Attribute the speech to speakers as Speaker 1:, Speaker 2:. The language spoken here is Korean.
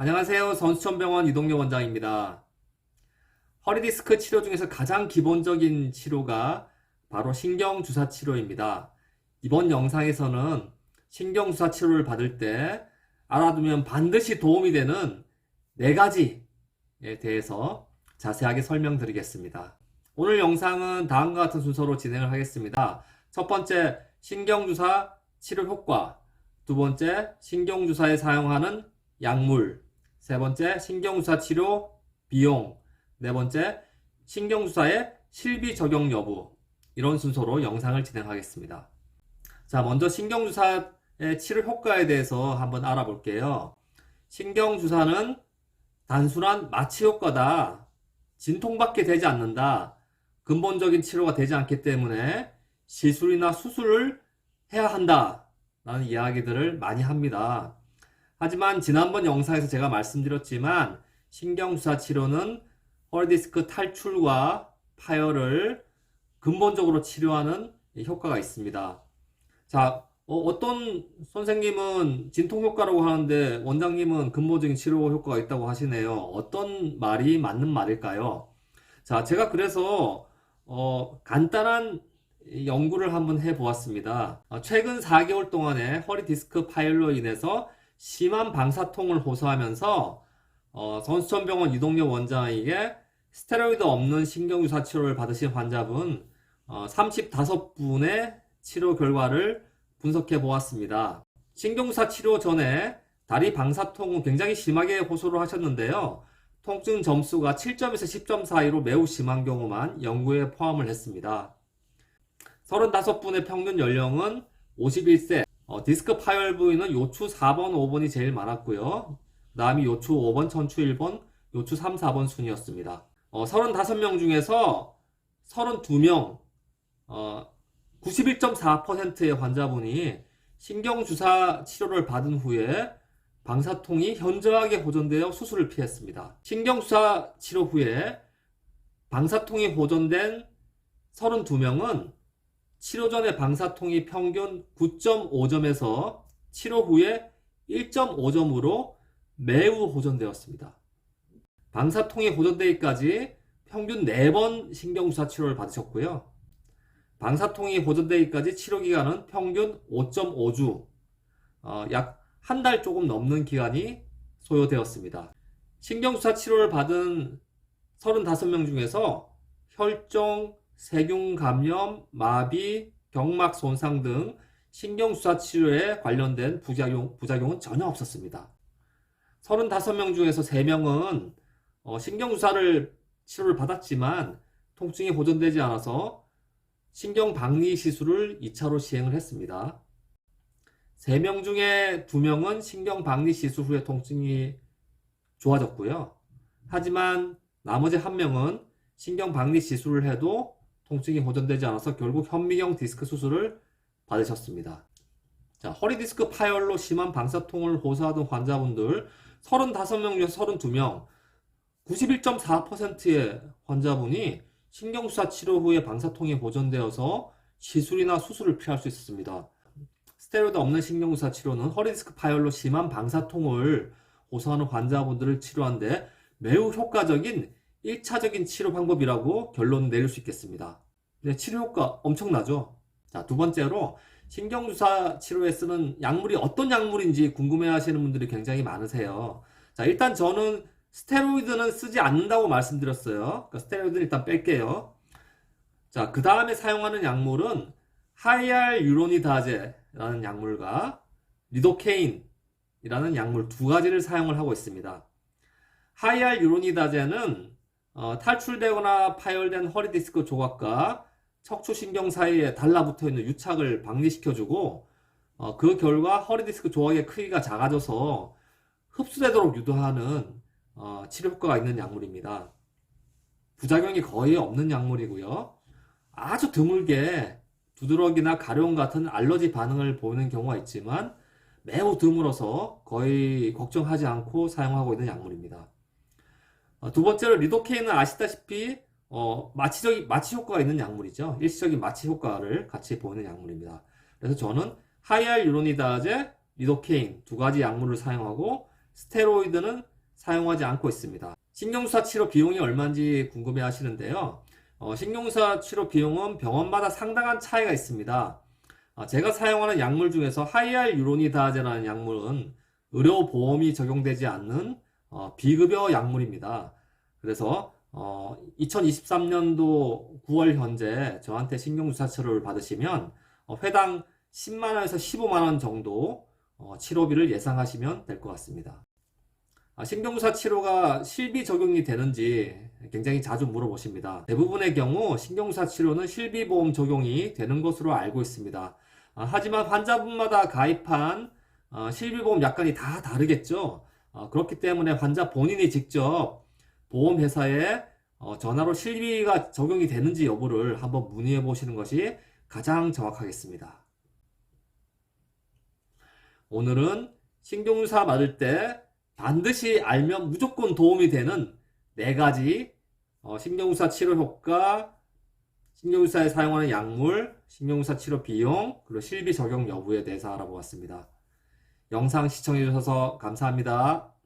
Speaker 1: 안녕하세요. 선수천병원 이동료 원장입니다. 허리디스크 치료 중에서 가장 기본적인 치료가 바로 신경주사 치료입니다. 이번 영상에서는 신경주사 치료를 받을 때 알아두면 반드시 도움이 되는 네 가지에 대해서 자세하게 설명드리겠습니다. 오늘 영상은 다음과 같은 순서로 진행을 하겠습니다. 첫 번째, 신경주사 치료 효과. 두 번째, 신경주사에 사용하는 약물. 세 번째, 신경주사 치료 비용. 네 번째, 신경주사의 실비 적용 여부. 이런 순서로 영상을 진행하겠습니다. 자, 먼저 신경주사의 치료 효과에 대해서 한번 알아볼게요. 신경주사는 단순한 마취 효과다. 진통밖에 되지 않는다. 근본적인 치료가 되지 않기 때문에 시술이나 수술을 해야 한다. 라는 이야기들을 많이 합니다. 하지만 지난번 영상에서 제가 말씀드렸지만 신경주사 치료는 허리디스크 탈출과 파열을 근본적으로 치료하는 효과가 있습니다. 자, 어, 떤 선생님은 진통 효과라고 하는데 원장님은 근본적인 치료 효과가 있다고 하시네요. 어떤 말이 맞는 말일까요? 자, 제가 그래서 어, 간단한 연구를 한번 해보았습니다. 어, 최근 4개월 동안에 허리 디스크 파열로 인해서 심한 방사통을 호소하면서 어, 선수천병원 이동엽 원장에게 스테로이드 없는 신경유사 치료를 받으신 환자분 어, 35분의 치료 결과를 분석해 보았습니다. 신경유사 치료 전에 다리 방사통은 굉장히 심하게 호소를 하셨는데요. 통증 점수가 7점에서 10점 사이로 매우 심한 경우만 연구에 포함을 했습니다. 35분의 평균 연령은 51세, 어, 디스크 파열 부위는 요추 4번, 5번이 제일 많았고요. 다음이 요추 5번, 천추 1번, 요추 3, 4번 순이었습니다. 어, 35명 중에서 32명, 어, 91.4%의 환자분이 신경주사 치료를 받은 후에 방사통이 현저하게 호전되어 수술을 피했습니다. 신경주사 치료 후에 방사통이 호전된 32명은 치료 전에 방사통이 평균 9.5점에서 치료 후에 1.5점으로 매우 호전되었습니다. 방사통이 호전되기까지 평균 4번 신경주사 치료를 받으셨고요. 방사통이 호전되기까지 치료 기간은 평균 5.5주, 어, 약한 달 조금 넘는 기간이 소요되었습니다. 신경주사 치료를 받은 35명 중에서 혈종, 세균 감염, 마비, 경막 손상 등 신경주사 치료에 관련된 부작용, 부작용은 전혀 없었습니다. 35명 중에서 3명은 어, 신경주사를 치료를 받았지만 통증이 호전되지 않아서 신경박리 시술을 2차로 시행을 했습니다. 3명 중에 2명은 신경박리 시술 후에 통증이 좋아졌고요. 하지만 나머지 1명은 신경박리 시술을 해도 통증이 호전되지 않아서 결국 현미경 디스크 수술을 받으셨습니다. 자, 허리 디스크 파열로 심한 방사통을 호소하던 환자분들 35명 중에서 32명, 91.4%의 환자분이 신경주사 치료 후에 방사통이 보존되어서 시술이나 수술을 피할 수 있었습니다. 스테로이드 없는 신경주사 치료는 허리디스크 파열로 심한 방사통을 호소하는 환자분들을 치료하는데 매우 효과적인 1차적인 치료 방법이라고 결론 내릴 수 있겠습니다. 네, 치료 효과 엄청나죠? 자, 두 번째로 신경주사 치료에 쓰는 약물이 어떤 약물인지 궁금해 하시는 분들이 굉장히 많으세요. 자, 일단 저는 스테로이드는 쓰지 않는다고 말씀드렸어요. 그러니까 스테로이드는 일단 뺄게요. 자, 그 다음에 사용하는 약물은 하이알 유로니다제라는 약물과 리도케인이라는 약물 두 가지를 사용을 하고 있습니다. 하이알 유로니다제는 어, 탈출되거나 파열된 허리 디스크 조각과 척추신경 사이에 달라붙어 있는 유착을 박리시켜주고 어, 그 결과 허리 디스크 조각의 크기가 작아져서 흡수되도록 유도하는 어, 치료 효과가 있는 약물입니다. 부작용이 거의 없는 약물이고요. 아주 드물게 두드러기나 가려움 같은 알러지 반응을 보이는 경우가 있지만 매우 드물어서 거의 걱정하지 않고 사용하고 있는 약물입니다. 어, 두 번째로 리도케인은 아시다시피 어, 마취적 마취 효과가 있는 약물이죠. 일시적인 마취 효과를 같이 보이는 약물입니다. 그래서 저는 하이알 유로니다제, 리도케인 두 가지 약물을 사용하고 스테로이드는 사용하지 않고 있습니다. 신경수사 치료 비용이 얼마인지 궁금해 하시는데요. 어, 신경수사 치료 비용은 병원마다 상당한 차이가 있습니다. 아, 제가 사용하는 약물 중에서 하이알 유로니다제라는 약물은 의료보험이 적용되지 않는 어, 비급여 약물입니다. 그래서 어, 2023년도 9월 현재 저한테 신경주사 치료를 받으시면 어, 회당 10만 원에서 15만 원 정도 어, 치료비를 예상하시면 될 것 같습니다. 아, 신경주사 치료가 실비 적용이 되는지 굉장히 자주 물어보십니다. 대부분의 경우 신경주사 치료는 실비보험 적용이 되는 것으로 알고 있습니다. 아, 하지만 환자분마다 가입한 어, 실비보험 약관이 다 다르겠죠. 어, 그렇기 때문에 환자 본인이 직접 보험회사에 어, 전화로 실비가 적용이 되는지 여부를 한번 문의해 보시는 것이 가장 정확하겠습니다. 오늘은 신경주사 맞을 때 반드시 알면 무조건 도움이 되는 네 가지 어, 신경주사 치료 효과, 신경주사에 사용하는 약물, 신경주사 치료 비용, 그리고 실비 적용 여부에 대해서 알아보았습니다. 영상 시청해 주셔서 감사합니다.